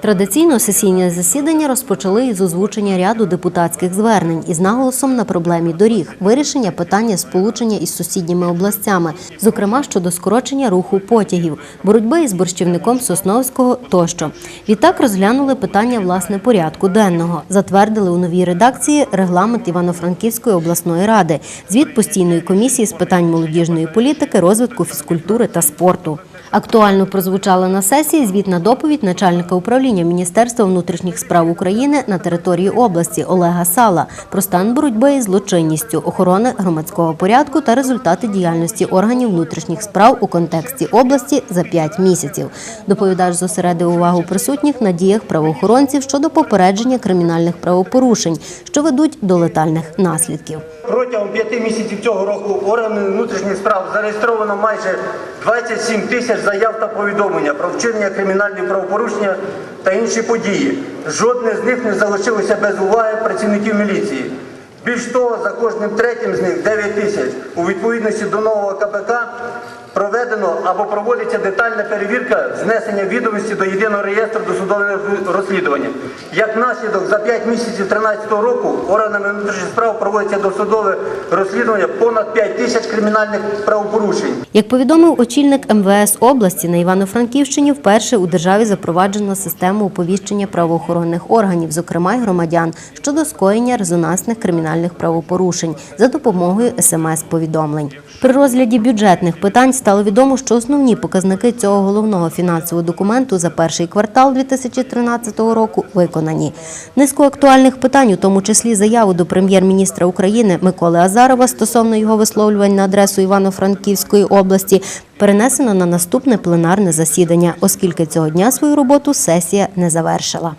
Традиційно сесійне засідання розпочали із озвучення ряду депутатських звернень із наголосом на проблемі доріг, вирішення питання сполучення із сусідніми областями, зокрема щодо скорочення руху потягів, боротьби із борщівником Сосновського тощо. Відтак розглянули питання власне порядку денного, затвердили у новій редакції регламент Івано-Франківської обласної ради, звіт постійної комісії з питань молодіжної політики, розвитку фізкультури та спорту. Актуально прозвучала на сесії звітна доповідь начальника управління Міністерства внутрішніх справ України на території області Олега Сала про стан боротьби із злочинністю, охорони громадського порядку та результати діяльності органів внутрішніх справ у контексті області за 5 місяців. Доповідач зосередив увагу присутніх на діях правоохоронців щодо попередження кримінальних правопорушень, що ведуть до летальних наслідків. Протягом п'яти місяців цього року органами внутрішніх справ зареєстровано майже 27 тисяч заяв та повідомлення про вчинення кримінальних правопорушення та інші події. Жодне з них не залишилося без уваги працівників міліції. Більш того, за кожним третім з них 9 тисяч у відповідності до нового КПК проведено або проводиться детальна перевірка знесення відомості до єдиного реєстру досудового розслідування. Як наслідок, за 5 місяців 2013 року органами внутрішніх справ проводиться досудове розслідування понад 5 тисяч кримінальних правопорушень. Як повідомив очільник МВС області на Івано-Франківщині, вперше у державі запроваджено систему оповіщення правоохоронних органів, зокрема й громадян, щодо скоєння резонансних кримінальних правопорушень за допомогою смс-повідомлень. При розгляді бюджетних питань стало відомо, що основні показники цього головного фінансового документу за перший квартал 2013 року виконані. Низку актуальних питань, у тому числі заяву до прем'єр-міністра України Миколи Азарова стосовно його висловлювань на адресу Івано-Франківської області, перенесено на наступне пленарне засідання, оскільки цього дня свою роботу сесія не завершила.